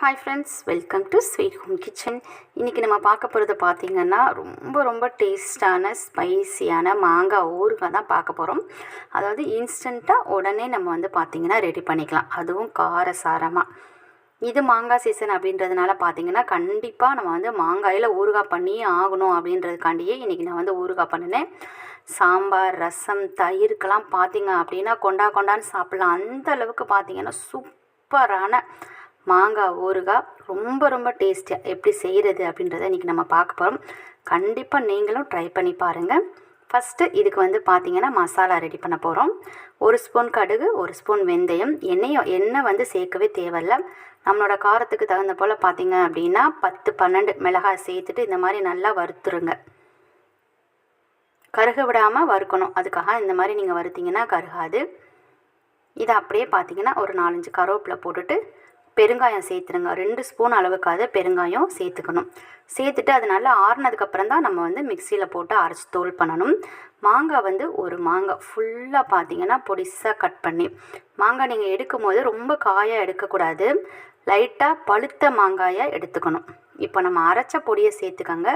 Hi friends welcome to sweet home kitchen இன்றைக்கி நம்ம பார்க்க போகிறது பார்த்திங்கன்னா ரொம்ப ரொம்ப டேஸ்டான ஸ்பைசியான மாங்காய் ஊறுகாய் தான் பார்க்க போகிறோம் அதாவது இன்ஸ்டண்ட்டாக உடனே நம்ம வந்து பார்த்திங்கன்னா ரெடி பண்ணிக்கலாம். அதுவும் காரசாரமாக இது மாங்காய் சீசன் அப்படின்றதுனால பார்த்திங்கன்னா கண்டிப்பாக நம்ம வந்து மாங்காயில் ஊறுகாய் பண்ணியே ஆகணும் அப்படின்றதுக்காண்டியே இன்றைக்கி நான் வந்து ஊறுகாய் பண்ணினேன். சாம்பார் ரசம் தயிருக்கெல்லாம் பார்த்திங்க அப்படின்னா கொண்டா கொண்டான்னு சாப்பிட்லாம். அந்த அளவுக்கு பார்த்தீங்கன்னா சூப்பரான மாங்காய் ஊறுகாய் ரொம்ப ரொம்ப டேஸ்டியாக எப்படி செய்கிறது அப்படின்றத இன்றைக்கி நம்ம பார்க்க போகிறோம் கண்டிப்பாக நீங்களும் ட்ரை பண்ணி பாருங்கள் ஃபஸ்ட்டு இதுக்கு வந்து பார்த்திங்கன்னா மசாலா ரெடி பண்ண போகிறோம் ஒரு ஸ்பூன் கடுகு ஒரு ஸ்பூன் வெந்தயம். எண்ணெயும் எண்ணெய் வந்து சேர்க்கவே தேவையில்ல. நம்மளோட காரத்துக்கு தகுந்த போல் பார்த்திங்க அப்படின்னா பத்து பன்னெண்டு மிளகாய் சேர்த்துட்டு இந்த மாதிரி நல்லா வறுத்துருங்க. கருக விடாமல் வறுக்கணும். அதுக்காக இந்த மாதிரி நீங்கள் வறுத்திங்கன்னா கருகாது. இதை அப்படியே பார்த்தீங்கன்னா ஒரு நாலஞ்சு கருவேப்பிலை போட்டுட்டு பெருங்காயம் சேர்த்துருங்க. ரெண்டு ஸ்பூன் அளவுக்காவது பெருங்காயம் சேர்த்துக்கணும். சேர்த்துட்டு அது நல்லா ஆறுனதுக்கப்புறம் தான் நம்ம வந்து மிக்சியில் போட்டு அரைச்சி தோல் பண்ணணும். மாங்காய் வந்து ஒரு மாங்காய். ஃபுல்லாக பார்த்தீங்கன்னா பொடிசாக கட் பண்ணி. மாங்காய் நீங்கள் எடுக்கும் போது ரொம்ப காயாக எடுக்கக்கூடாது. லைட்டாக பழுத்த மாங்காயை எடுத்துக்கணும். இப்போ நம்ம அரைச்ச பொடியை சேர்த்துக்கோங்க.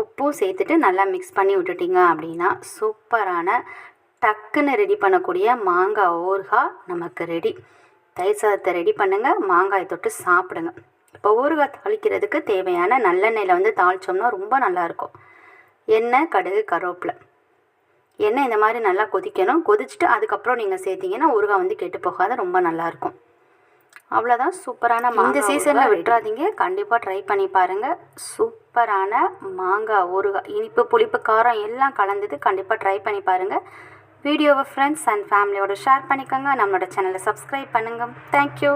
உப்பும் சேர்த்துட்டு நல்லா மிக்ஸ் பண்ணி விட்டுட்டிங்க அப்படின்னா சூப்பரான டக்குன்னு ரெடி பண்ணக்கூடிய மாங்காய் ஊறுகாய் நமக்கு ரெடி. தயிர் சாதத்தை ரெடி பண்ணுங்கள் மாங்காய் தொட்டு சாப்பிடுங்க. இப்போ ஊறுகாய் தாளிக்கிறதுக்கு தேவையான நல்லெண்ணெயில் வந்து தாளித்தோம்னா ரொம்ப நல்லாயிருக்கும் எண்ணெய் கடுகு கருவேப்பிலை. எண்ணெய் இந்த மாதிரி நல்லா கொதிக்கணும். கொதிச்சுட்டு அதுக்கப்புறம் நீங்கள் சேர்த்திங்கன்னா ஊறுகாய் வந்து கெட்டு போகாத ரொம்ப நல்லாயிருக்கும் அவ்வளோதான் சூப்பரான இந்த சீசனில் விட்டுறாதீங்க. கண்டிப்பாக ட்ரை பண்ணி பாருங்கள் சூப்பரான மாங்காய் ஊறுகாய் இனிப்பு புளிப்பு காரம் எல்லாம் கலந்தது கண்டிப்பாக ட்ரை பண்ணி பாருங்கள் வீடியோவை ஃப்ரெண்ட்ஸ் அண்ட் ஃபேமிலியோட ஷேர் பண்ணிக்கோங்க. நம்மளோட சேனலை சப்ஸ்கிரைப் பண்ணுங்கள் தேங்க்யூ